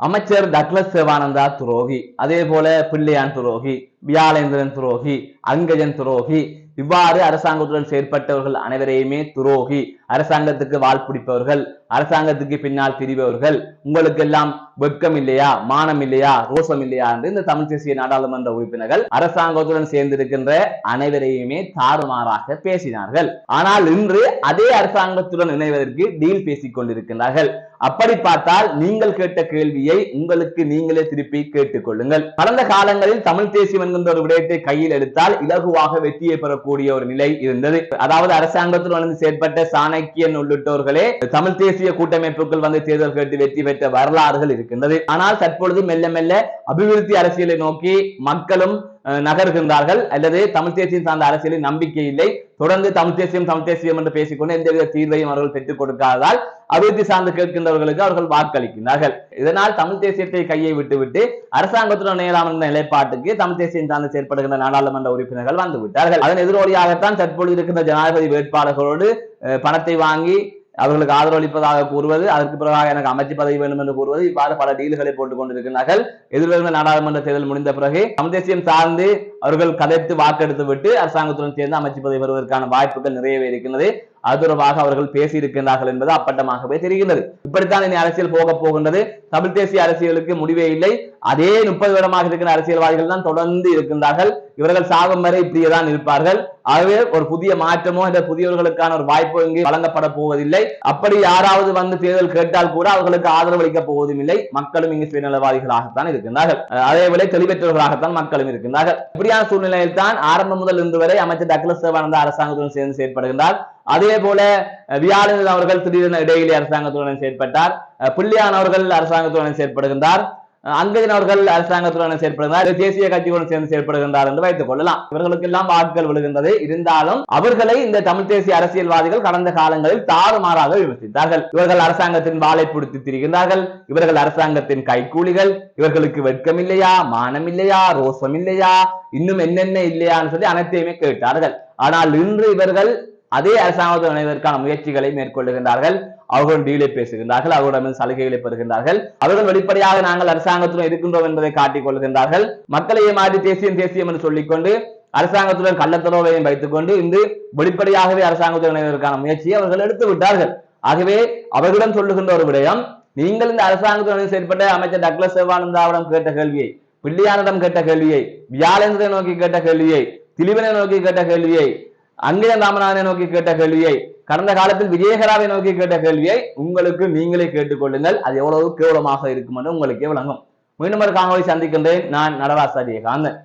அமைச்சர் டக்ளஸ் சிவானந்தா துரோகி அதே போல பிள்ளையான் துரோகி. வியாழேந்திரன் துரோகி அங்கஜன் துரோகி. இவ்வாறு அரசாங்கத்துடன் செயற்பட்டவர்கள் அனைவரையுமே துரோகி. அரசாங்கத்துக்கு வால் பிடிப்பவர்கள் அரசாங்கத்துக்கு பின்னால் திரிபவர்கள். உங்களுக்கு எல்லாம் வெட்கம் இல்லையா மானம் இல்லையா ரோசம் இல்லையா என்று இந்த தமிழ் தேசிய நாடாளுமன்ற உறுப்பினர்கள் அரசாங்கத்துடன் சேர்ந்திருக்கின்ற அனைவரையுமே தாறுமாறாக பேசினார்கள். ஆனால் இன்று அதே அரசாங்கத்துடன் இணைவதற்கு டீல் பேசிக் கொண்டிருக்கிறார்கள் அப்படி பார்த்தால் நீங்கள் கேட்ட கேள்வியை உங்களுக்கு நீங்களே திருப்பி கேட்டுக் கொள்ளுங்கள். கடந்த காலங்களில் தமிழ் தேசியம் என்கின்ற ஒரு விடயத்தை கையில் எடுத்தால் இலகுவாக வெற்றியை பெறக்கூடிய ஒரு நிலை இருந்தது. அதாவது அரசாங்கத்துடன் வந்து செயற்பட்ட சாணக்கியன் உள்ளிட்டோர்களே தமிழ் தேசிய கூட்டமைப்புகள் வந்து தேர்தல் கேட்டு வெற்றி பெற்ற வரலாறுகள் இருக்கின்றது. ஆனால் தற்பொழுது மெல்ல மெல்ல அபிவிருத்தி அரசியலை நோக்கி மக்களும் நகர்கின்றார்கள். அல்லது தமிழ் தேசியம் சார்ந்த அரசியலில் நம்பிக்கை இல்லை. தொடர்ந்து தமிழ் தேசியம் தமிழ் தேசியம் என்று பேசிக்கொண்டு எந்தவித தீர்வையும் அவர்கள் பெற்றுக் கொடுக்காததால் அபிவிருத்தி சார்ந்து கேட்கின்றவர்களுக்கு அவர்கள் வாக்களிக்கிறார்கள் இதனால் தமிழ் தேசியத்தை கையை விட்டுவிட்டு அரசாங்கத்துடன் இணையலாம் என்ற நிலைப்பாட்டுக்கு தமிழ் தேசியம் சார்ந்து செயற்படுகின்ற நாடாளுமன்ற உறுப்பினர்கள் வந்து விட்டார்கள் அதன் எதிரொலியாகத்தான் தற்பொழுது இருக்கின்ற ஜனாதிபதி வேட்பாளர்களோடு பணத்தை வாங்கி அவர்களுக்கு ஆதரவளிப்பதாக கூறுவது அதற்கு பிறகாக எனக்கு அமைச்சு பதவி வேண்டும் என்று கூறுவது இவ்வாறு பல டீல்களை போட்டுக் கொண்டிருக்கிறார்கள் எதிர்வருகின்ற நாடாளுமன்ற தேர்தல் முடிந்த பிறகு தமிழ் தேசியம் சார்ந்து அவர்கள் கதைத்து வாக்கெடுத்து விட்டு அரசாங்கத்துடன் சேர்ந்து அமைச்சு பதவி வருவதற்கான வாய்ப்புகள் நிறையவே இருக்கின்றது. அது தொடர்பாக அவர்கள் பேசியிருக்கின்றார்கள் என்பது அப்பட்டமாகவே தெரிகின்றது. இப்படித்தான் இனி அரசியல் போக போகின்றது. தமிழ் தேசிய அரசியலுக்கு முடிவே இல்லை. அதே முப்பது வருடமாக இருக்கிற அரசியல்வாதிகள் தான் தொடர்ந்து இருக்கின்றார்கள். இவர்கள் சாகும் வரை இப்படியே தான் இருப்பார்கள். ஆகவே ஒரு புதிய மாற்றமோ இந்த புதியவர்களுக்கான ஒரு வாய்ப்போ இங்கு வழங்கப்பட போவதில்லை. அப்படி யாராவது வந்து தேர்தல் கேட்டால் கூட அவர்களுக்கு ஆதரவு அளிக்கப் போவதும் இல்லை. மக்களும் இங்கு சுயநலவாதிகளாகத்தான் இருக்கின்றார்கள். அதே போல தெளிவற்றவர்களாகத்தான் மக்களும் இருக்கின்றார்கள். இப்படியா இப்படியான சூழ்நிலையில் தான் ஆரம்பம் முதல் இன்று வரை அமைச்சர் டக்ளஸ் சிவானந்தா அரசாங்கத்துடன் சேர்ந்து செயற்படுகின்றார் அதே போல அஹ், வியாழன் அவர்கள் திடீரென இடையிலே அரசாங்கத்துடன் செயற்பட்டார். பிள்ளையான் அவர்கள் அரசாங்கத்துடன் செயற்படுகின்றார் அங்கஜன் அவர்கள் அரசாங்கத்துடன் செயற்படுகிறார் தேசிய கட்சியுடன் சேர்ந்து செயற்படுகின்றார் என்று வைத்துக் கொள்ளலாம். இவர்களுக்கு எல்லாம் வாக்குகள் விழுகின்றது. இருந்தாலும் அவர்களை இந்த தமிழ் தேசிய அரசியல்வாதிகள் கடந்த காலங்களில் தாறுமாறாக விமர்சித்தார்கள். இவர்கள் அரசாங்கத்தின் வாளை பிடித்து திரிகின்றார்கள். இவர்கள் அரசாங்கத்தின் கைக்கூலிகள் இவர்களுக்கு வெட்கம் இல்லையா மானம் இல்லையா ரோசம் இல்லையா இன்னும் என்னென்ன இல்லையான்னு சொல்லி அனைத்தையுமே கேட்டார்கள். ஆனால் இன்று இவர்கள் அதே அரசாங்கத்தில் இணைவதற்கான முயற்சிகளை மேற்கொள்ளுகின்றார்கள். அவர்கள் டீலை பேசுகின்றார்கள். அவர்களிடம் சலுகைகளை பெறுகின்றார்கள். அவர்கள் வெளிப்படையாக நாங்கள் அரசாங்கத்துடன் இருக்கின்றோம் என்பதை காட்டிக் கொள்கின்றார்கள் மக்களை மாற்றி தேசியம் தேசியம் என்று சொல்லிக்கொண்டு அரசாங்கத்துடன் கள்ளத்தரவையும் வைத்துக் கொண்டு இன்று வெளிப்படையாகவே அரசாங்கத்துடன் இணைவதற்கான முயற்சியை அவர்கள் எடுத்து விட்டார்கள். ஆகவே அவர்களிடம் சொல்லுகின்ற ஒரு விடயம் நீங்கள் இந்த அரசாங்கத்துடன் செயற்பட்ட அமைச்சர் டக்ளஸ் சிவானந்தாவிடம் கேட்ட கேள்வியை பிள்ளையானிடம் கேட்ட கேள்வியை வியாழேந்திரனை நோக்கி கேட்ட கேள்வியை திலிவனை நோக்கி கேட்ட கேள்வியை அங்கேயன் ராமநாதனை நோக்கி கேட்ட கேள்வியை கடந்த காலத்தில் விஜயகராவை நோக்கி கேட்ட கேள்வியை உங்களுக்கு நீங்களே கேட்டுக்கொள்ளுங்கள். அது எவ்வளவு கேவலமாக இருக்கும் என்று உங்களுக்கே விளங்கும். மீண்டும் ஒரு காணொலி சந்திக்கின்றேன். நான் நடராசாரிய காந்தன்